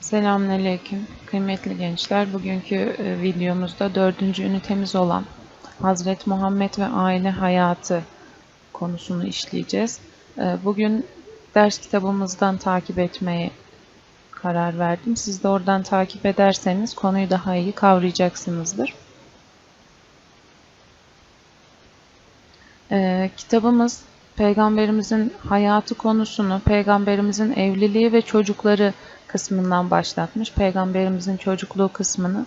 Selamünaleyküm kıymetli gençler. Bugünkü e, videomuzda dördüncü ünitemiz olan Hazret Muhammed ve aile hayatı konusunu işleyeceğiz. E, Bugün ders kitabımızdan takip etmeye karar verdim. Siz de oradan takip ederseniz konuyu daha iyi kavrayacaksınızdır. E, Kitabımız Peygamberimizin hayatı konusunu, Peygamberimizin evliliği ve çocukları kısmından başlatmış. Peygamberimizin çocukluğu kısmını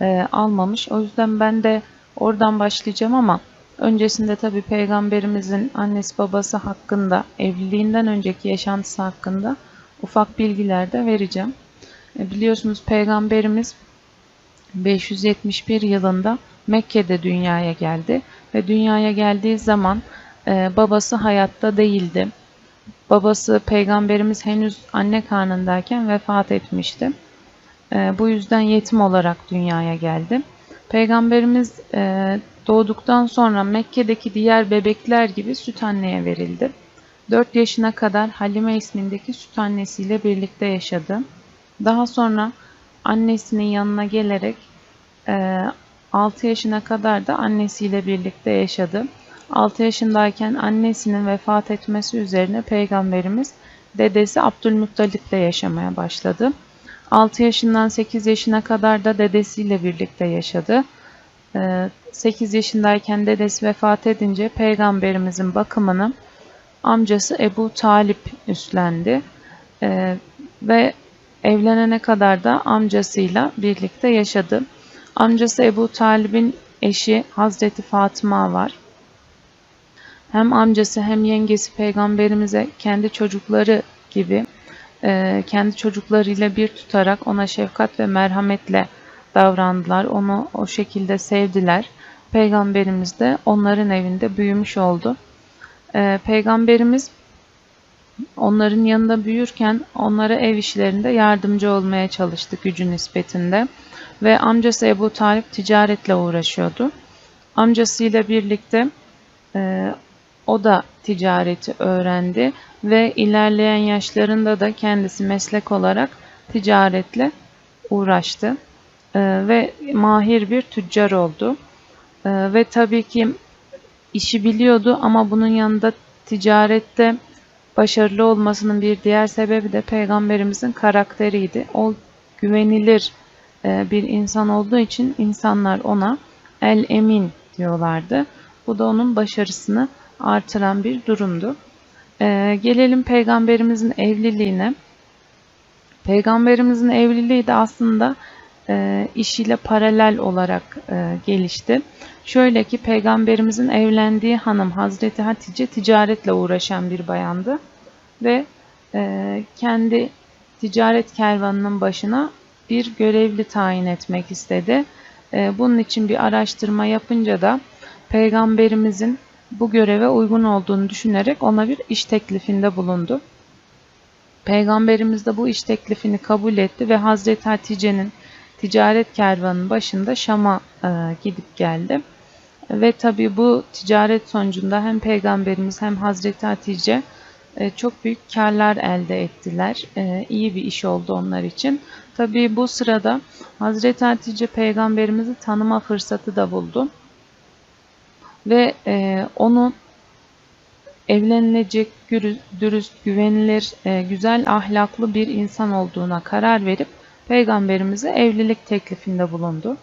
e, almamış. O yüzden ben de oradan başlayacağım ama öncesinde tabii Peygamberimizin annesi babası hakkında, evliliğinden önceki yaşantısı hakkında ufak bilgiler de vereceğim. E, biliyorsunuz Peygamberimiz 571 yılında Mekke'de dünyaya geldi ve dünyaya geldiği zaman e, babası hayatta değildi. Babası peygamberimiz henüz anne karnındayken vefat etmişti. E, bu yüzden yetim olarak dünyaya geldi. Peygamberimiz e, doğduktan sonra Mekke'deki diğer bebekler gibi süt anneye verildi. 4 yaşına kadar Halime ismindeki süt annesiyle birlikte yaşadı. Daha sonra annesinin yanına gelerek e, 6 yaşına kadar da annesiyle birlikte yaşadı. 6 yaşındayken annesinin vefat etmesi üzerine Peygamberimiz dedesi Abdülmuttalip ile yaşamaya başladı. 6 yaşından 8 yaşına kadar da dedesiyle birlikte yaşadı. 8 yaşındayken dedesi vefat edince Peygamberimizin bakımını amcası Ebu Talip üstlendi. Ve evlenene kadar da amcasıyla birlikte yaşadı. Amcası Ebu Talib'in eşi Hazreti Fatıma var hem amcası hem yengesi peygamberimize kendi çocukları gibi e, kendi çocuklarıyla bir tutarak ona şefkat ve merhametle davrandılar. Onu o şekilde sevdiler. Peygamberimiz de onların evinde büyümüş oldu. E, Peygamberimiz onların yanında büyürken onlara ev işlerinde yardımcı olmaya çalıştı gücü nispetinde. Ve amcası Ebu Talip ticaretle uğraşıyordu. Amcasıyla birlikte e, o da ticareti öğrendi ve ilerleyen yaşlarında da kendisi meslek olarak ticaretle uğraştı ee, ve mahir bir tüccar oldu. Ee, ve tabii ki işi biliyordu ama bunun yanında ticarette başarılı olmasının bir diğer sebebi de peygamberimizin karakteriydi. O güvenilir e, bir insan olduğu için insanlar ona el emin diyorlardı. Bu da onun başarısını artıran bir durumdu. Ee, gelelim peygamberimizin evliliğine. Peygamberimizin evliliği de aslında e, işiyle paralel olarak e, gelişti. Şöyle ki peygamberimizin evlendiği hanım Hazreti Hatice ticaretle uğraşan bir bayandı ve e, kendi ticaret kervanının başına bir görevli tayin etmek istedi. E, bunun için bir araştırma yapınca da peygamberimizin bu göreve uygun olduğunu düşünerek ona bir iş teklifinde bulundu. Peygamberimiz de bu iş teklifini kabul etti ve Hazreti Hatice'nin ticaret kervanının başında Şam'a e, gidip geldi. Ve tabi bu ticaret sonucunda hem Peygamberimiz hem Hazreti Hatice çok büyük karlar elde ettiler. E, iyi bir iş oldu onlar için. Tabi bu sırada Hazreti Hatice Peygamberimizi tanıma fırsatı da buldu ve e, onu evlenilecek dürüst, güvenilir, e, güzel ahlaklı bir insan olduğuna karar verip peygamberimize evlilik teklifinde bulundu.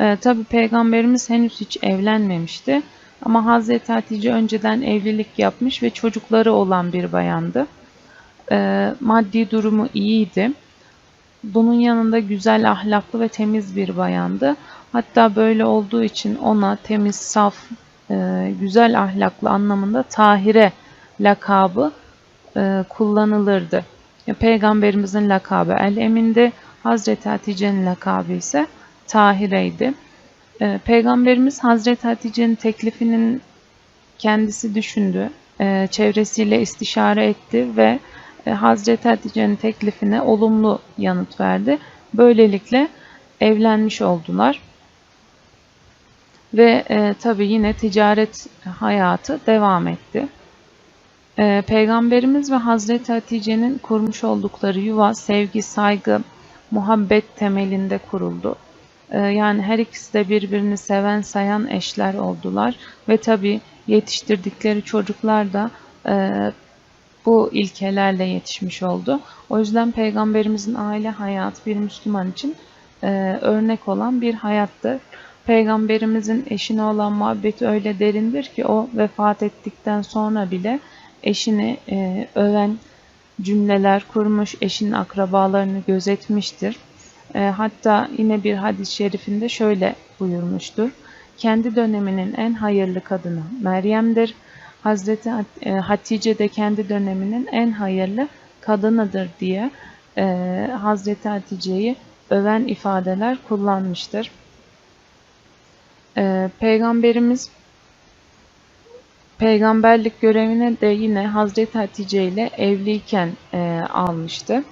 E, Tabi peygamberimiz henüz hiç evlenmemişti ama Hazreti Hatice önceden evlilik yapmış ve çocukları olan bir bayandı. E, maddi durumu iyiydi. Bunun yanında güzel, ahlaklı ve temiz bir bayandı. Hatta böyle olduğu için ona temiz, saf, e, güzel ahlaklı anlamında Tahire lakabı e, kullanılırdı. Peygamberimizin lakabı El-Emin'di. Hazreti Hatice'nin lakabı ise Tahire'ydi. E, Peygamberimiz Hazreti Hatice'nin teklifinin kendisi düşündü. E, çevresiyle istişare etti ve e, Hazreti Hatice'nin teklifine olumlu yanıt verdi. Böylelikle evlenmiş oldular. Ve e, tabi yine ticaret hayatı devam etti. E, Peygamberimiz ve Hazreti Hatice'nin kurmuş oldukları yuva sevgi, saygı, muhabbet temelinde kuruldu. E, yani her ikisi de birbirini seven sayan eşler oldular ve tabi yetiştirdikleri çocuklar da e, bu ilkelerle yetişmiş oldu. O yüzden Peygamberimizin aile hayatı bir Müslüman için e, örnek olan bir hayattır. Peygamberimizin eşine olan muhabbeti öyle derindir ki o vefat ettikten sonra bile eşini e, öven cümleler kurmuş, eşinin akrabalarını gözetmiştir. E, hatta yine bir hadis-i şerifinde şöyle buyurmuştur. Kendi döneminin en hayırlı kadını Meryem'dir. Hazreti e, Hatice de kendi döneminin en hayırlı kadınıdır diye e, Hazreti Hatice'yi öven ifadeler kullanmıştır. E, Peygamberimiz peygamberlik görevine de yine Hazreti Hatice ile evliyken e, almıştı.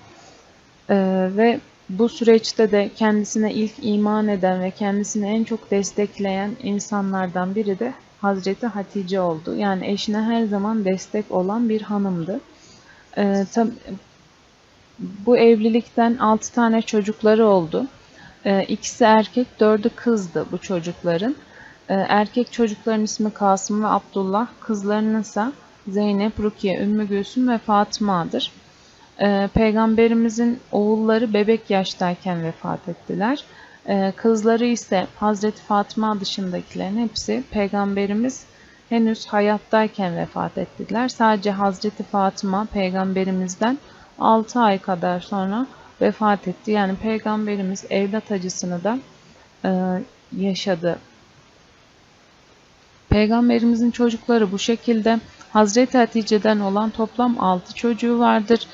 E, ve bu süreçte de kendisine ilk iman eden ve kendisini en çok destekleyen insanlardan biri de Hazreti Hatice oldu. Yani eşine her zaman destek olan bir hanımdı. Ee, tab- bu evlilikten 6 tane çocukları oldu. Ee, ikisi erkek, dördü kızdı bu çocukların. Ee, erkek çocukların ismi Kasım ve Abdullah, kızlarının ise Zeynep, Rukiye, Ümmü Gülsüm ve Fatıma'dır. Ee, Peygamberimizin oğulları bebek yaştayken vefat ettiler. Ee, kızları ise Hazreti Fatıma dışındakilerin hepsi Peygamberimiz henüz hayattayken vefat ettiler. Sadece Hazreti Fatıma Peygamberimizden 6 ay kadar sonra vefat etti. Yani Peygamberimiz evlat acısını da e, yaşadı. Peygamberimizin çocukları bu şekilde Hazreti Hatice'den olan toplam 6 çocuğu vardır.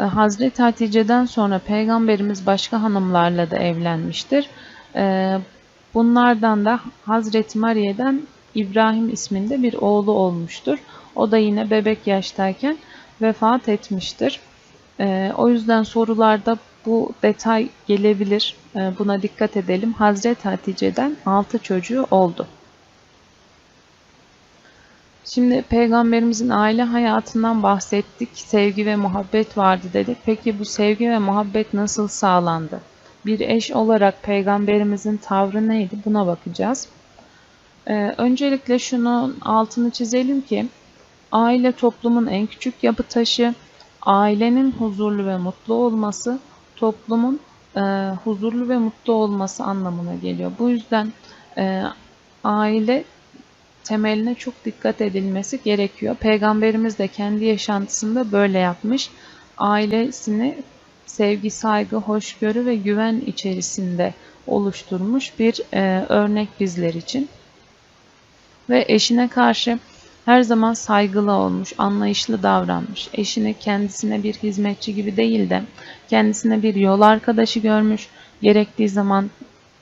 E, Hazreti Hatice'den sonra Peygamberimiz başka hanımlarla da evlenmiştir. E, bunlardan da Hazreti Mariye'den İbrahim isminde bir oğlu olmuştur. O da yine bebek yaştayken vefat etmiştir. E, o yüzden sorularda bu detay gelebilir. Buna dikkat edelim. Hazreti Hatice'den 6 çocuğu oldu. Şimdi peygamberimizin aile hayatından bahsettik. Sevgi ve muhabbet vardı dedik. Peki bu sevgi ve muhabbet nasıl sağlandı? Bir eş olarak peygamberimizin tavrı neydi? Buna bakacağız. Ee, öncelikle şunun altını çizelim ki aile toplumun en küçük yapı taşı. Ailenin huzurlu ve mutlu olması toplumun e, huzurlu ve mutlu olması anlamına geliyor. Bu yüzden e, aile temeline çok dikkat edilmesi gerekiyor. Peygamberimiz de kendi yaşantısında böyle yapmış. Ailesini sevgi, saygı, hoşgörü ve güven içerisinde oluşturmuş bir e, örnek bizler için. Ve eşine karşı her zaman saygılı olmuş, anlayışlı davranmış. Eşini kendisine bir hizmetçi gibi değil de kendisine bir yol arkadaşı görmüş. Gerektiği zaman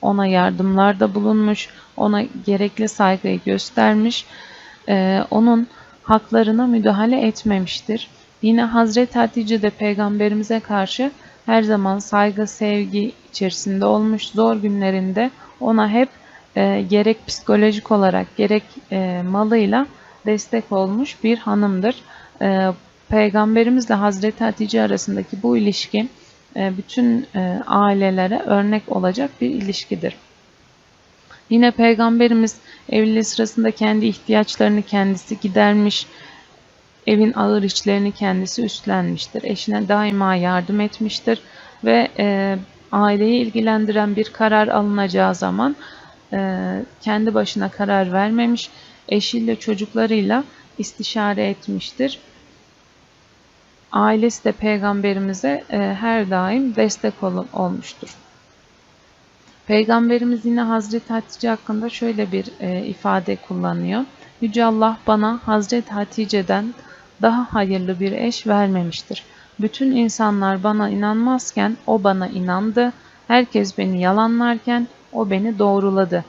ona yardımlarda bulunmuş, ona gerekli saygıyı göstermiş, e, onun haklarına müdahale etmemiştir. Yine Hazreti Hatice de peygamberimize karşı her zaman saygı, sevgi içerisinde olmuş. Zor günlerinde ona hep e, gerek psikolojik olarak gerek e, malıyla destek olmuş bir hanımdır. E, Peygamberimizle Hazreti Hatice arasındaki bu ilişki bütün e, ailelere örnek olacak bir ilişkidir. Yine Peygamberimiz evliliği sırasında kendi ihtiyaçlarını kendisi gidermiş, evin ağır işlerini kendisi üstlenmiştir. Eşine daima yardım etmiştir ve e, aileyi ilgilendiren bir karar alınacağı zaman e, kendi başına karar vermemiş, eşiyle çocuklarıyla istişare etmiştir. Ailesi de peygamberimize e, her daim destek ol, olmuştur. Peygamberimiz yine Hazreti Hatice hakkında şöyle bir e, ifade kullanıyor. Yüce Allah bana Hazreti Hatice'den daha hayırlı bir eş vermemiştir. Bütün insanlar bana inanmazken o bana inandı. Herkes beni yalanlarken o beni doğruladı.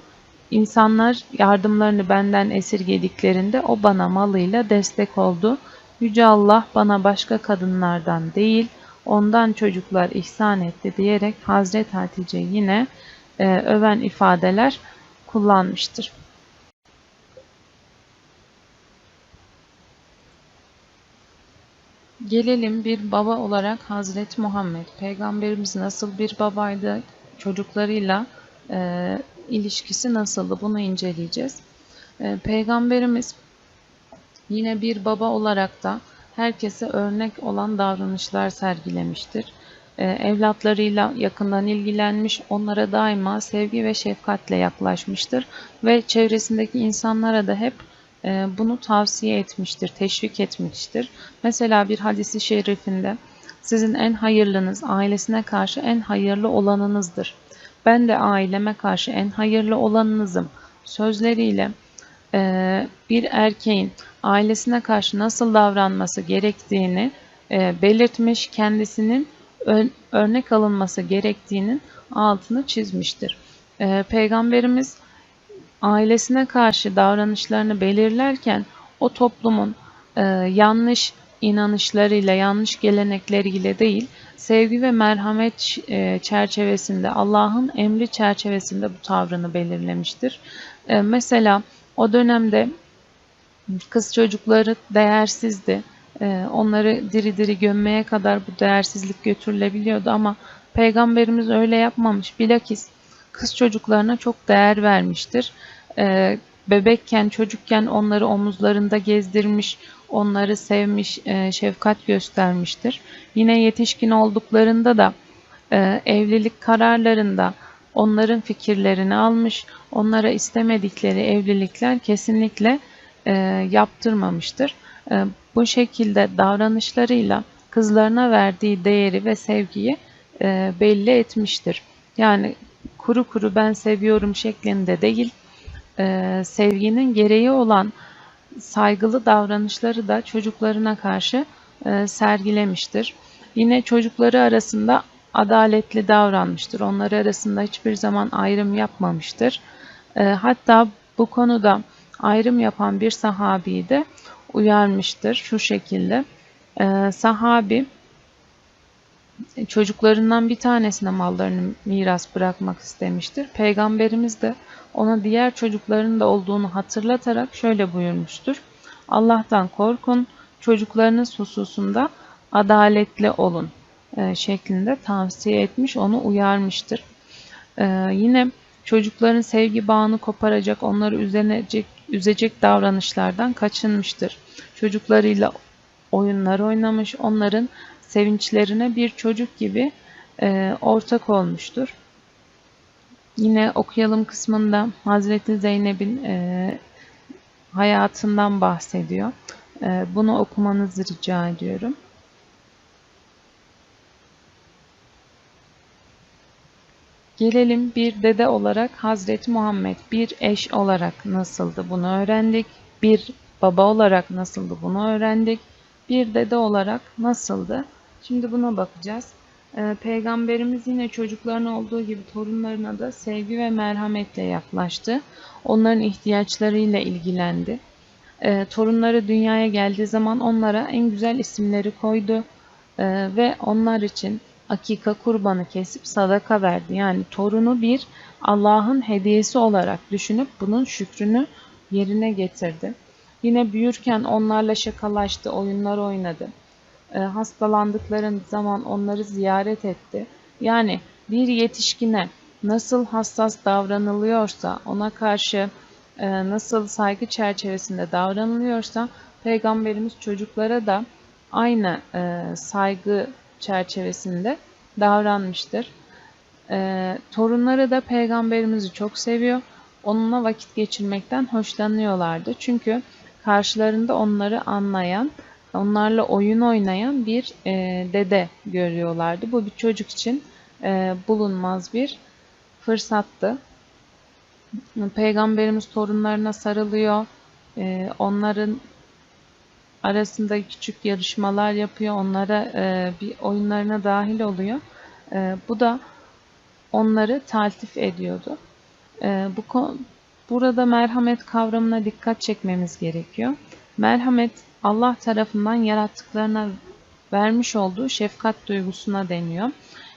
İnsanlar yardımlarını benden esirgediklerinde o bana malıyla destek oldu. Yüce Allah bana başka kadınlardan değil ondan çocuklar ihsan etti diyerek Hazret Hatice yine e, öven ifadeler kullanmıştır. Gelelim bir baba olarak Hazreti Muhammed. Peygamberimiz nasıl bir babaydı? Çocuklarıyla e, ilişkisi nasıldı? Bunu inceleyeceğiz. E, Peygamberimiz yine bir baba olarak da herkese örnek olan davranışlar sergilemiştir. E, evlatlarıyla yakından ilgilenmiş, onlara daima sevgi ve şefkatle yaklaşmıştır ve çevresindeki insanlara da hep e, bunu tavsiye etmiştir, teşvik etmiştir. Mesela bir hadisi şerifinde sizin en hayırlınız ailesine karşı en hayırlı olanınızdır. Ben de aileme karşı en hayırlı olanınızım sözleriyle bir erkeğin ailesine karşı nasıl davranması gerektiğini e, belirtmiş, kendisinin örnek alınması gerektiğinin altını çizmiştir. Peygamberimiz ailesine karşı davranışlarını belirlerken o toplumun e, yanlış inanışlarıyla, yanlış gelenekleriyle değil, sevgi ve merhamet e, çerçevesinde, Allah'ın emri çerçevesinde bu tavrını belirlemiştir. Mesela o dönemde kız çocukları değersizdi. E, onları diri diri gömmeye kadar bu değersizlik götürülebiliyordu ama Peygamberimiz öyle yapmamış. Bilakis kız çocuklarına çok değer vermiştir. Ee, bebekken, çocukken onları omuzlarında gezdirmiş, onları sevmiş, e, şefkat göstermiştir. Yine yetişkin olduklarında da e, evlilik kararlarında onların fikirlerini almış, onlara istemedikleri evlilikler kesinlikle e, yaptırmamıştır. Bu şekilde davranışlarıyla kızlarına verdiği değeri ve sevgiyi belli etmiştir. Yani kuru kuru ben seviyorum şeklinde değil, e, sevginin gereği olan saygılı davranışları da çocuklarına karşı e, sergilemiştir. Yine çocukları arasında adaletli davranmıştır. Onları arasında hiçbir zaman ayrım yapmamıştır. E, hatta bu konuda ayrım yapan bir sahabiyi de uyarmıştır şu şekilde. E, sahabi çocuklarından bir tanesine mallarını miras bırakmak istemiştir. Peygamberimiz de ona diğer çocukların da olduğunu hatırlatarak şöyle buyurmuştur. Allah'tan korkun, çocuklarınız hususunda adaletli olun şeklinde tavsiye etmiş, onu uyarmıştır. E, yine çocukların sevgi bağını koparacak, onları üzecek, üzecek davranışlardan kaçınmıştır. Çocuklarıyla oyunlar oynamış, onların sevinçlerine bir çocuk gibi e, ortak olmuştur. Yine okuyalım kısmında Hazreti Zeynep'in e, hayatından bahsediyor. E, bunu okumanızı rica ediyorum. Gelelim bir dede olarak Hazreti Muhammed, bir eş olarak nasıldı bunu öğrendik. Bir baba olarak nasıldı bunu öğrendik. Bir dede olarak nasıldı? Şimdi buna bakacağız. Ee, Peygamberimiz yine çocuklarına olduğu gibi torunlarına da sevgi ve merhametle yaklaştı. Onların ihtiyaçlarıyla ilgilendi. Ee, torunları dünyaya geldiği zaman onlara en güzel isimleri koydu ee, ve onlar için akika kurbanı kesip sadaka verdi. Yani torunu bir Allah'ın hediyesi olarak düşünüp bunun şükrünü yerine getirdi. Yine büyürken onlarla şakalaştı, oyunlar oynadı e, hastalandıkları zaman onları ziyaret etti. Yani bir yetişkine nasıl hassas davranılıyorsa, ona karşı e, nasıl saygı çerçevesinde davranılıyorsa, Peygamberimiz çocuklara da aynı e, saygı çerçevesinde davranmıştır. E, torunları da Peygamberimizi çok seviyor. Onunla vakit geçirmekten hoşlanıyorlardı. Çünkü karşılarında onları anlayan, onlarla oyun oynayan bir e, dede görüyorlardı. Bu bir çocuk için e, bulunmaz bir fırsattı. Peygamberimiz torunlarına sarılıyor. E, onların arasında küçük yarışmalar yapıyor. Onlara e, bir oyunlarına dahil oluyor. E, bu da onları taltif ediyordu. E, bu Burada merhamet kavramına dikkat çekmemiz gerekiyor. Merhamet Allah tarafından yarattıklarına vermiş olduğu şefkat duygusuna deniyor.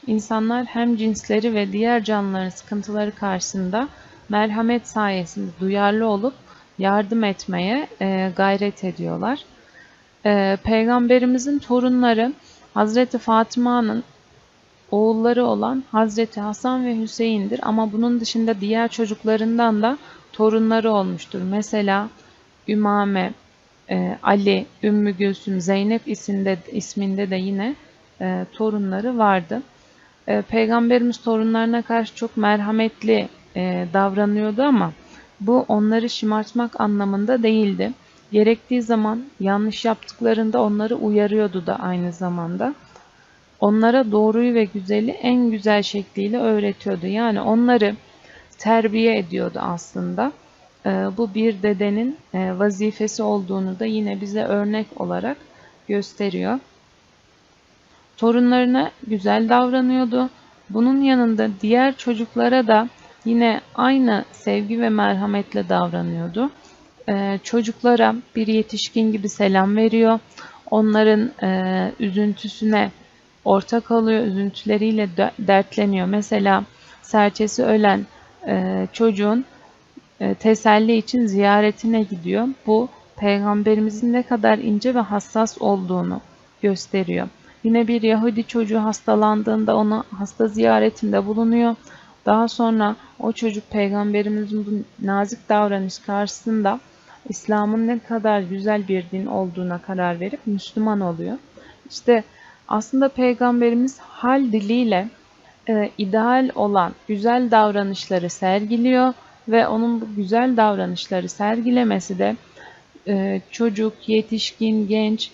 İnsanlar hem cinsleri ve diğer canlıların sıkıntıları karşısında merhamet sayesinde duyarlı olup yardım etmeye e, gayret ediyorlar. E, Peygamberimizin torunları Hazreti Fatıma'nın oğulları olan Hazreti Hasan ve Hüseyin'dir. Ama bunun dışında diğer çocuklarından da torunları olmuştur. Mesela Ümame, e, Ali, Ümmü Gülsüm, Zeynep isminde, isminde de yine e, torunları vardı. E, Peygamberimiz torunlarına karşı çok merhametli e, davranıyordu ama bu onları şımartmak anlamında değildi. Gerektiği zaman yanlış yaptıklarında onları uyarıyordu da aynı zamanda. Onlara doğruyu ve güzeli en güzel şekliyle öğretiyordu. Yani onları terbiye ediyordu aslında. E, bu bir dedenin e, vazifesi olduğunu da yine bize örnek olarak gösteriyor. Torunlarına güzel davranıyordu. Bunun yanında diğer çocuklara da yine aynı sevgi ve merhametle davranıyordu. Ee, çocuklara bir yetişkin gibi selam veriyor. Onların e, üzüntüsüne ortak alıyor, üzüntüleriyle dertleniyor. Mesela serçesi ölen e, çocuğun e, teselli için ziyaretine gidiyor. Bu peygamberimizin ne kadar ince ve hassas olduğunu gösteriyor. Yine bir Yahudi çocuğu hastalandığında ona hasta ziyaretinde bulunuyor. Daha sonra o çocuk peygamberimizin bu nazik davranış karşısında İslam'ın ne kadar güzel bir din olduğuna karar verip Müslüman oluyor. İşte aslında peygamberimiz hal diliyle e, ideal olan güzel davranışları sergiliyor ve onun bu güzel davranışları sergilemesi de e, çocuk, yetişkin, genç,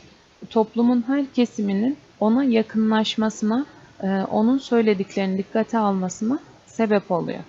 toplumun her kesiminin ona yakınlaşmasına, e, onun söylediklerini dikkate almasına sebep oluyor.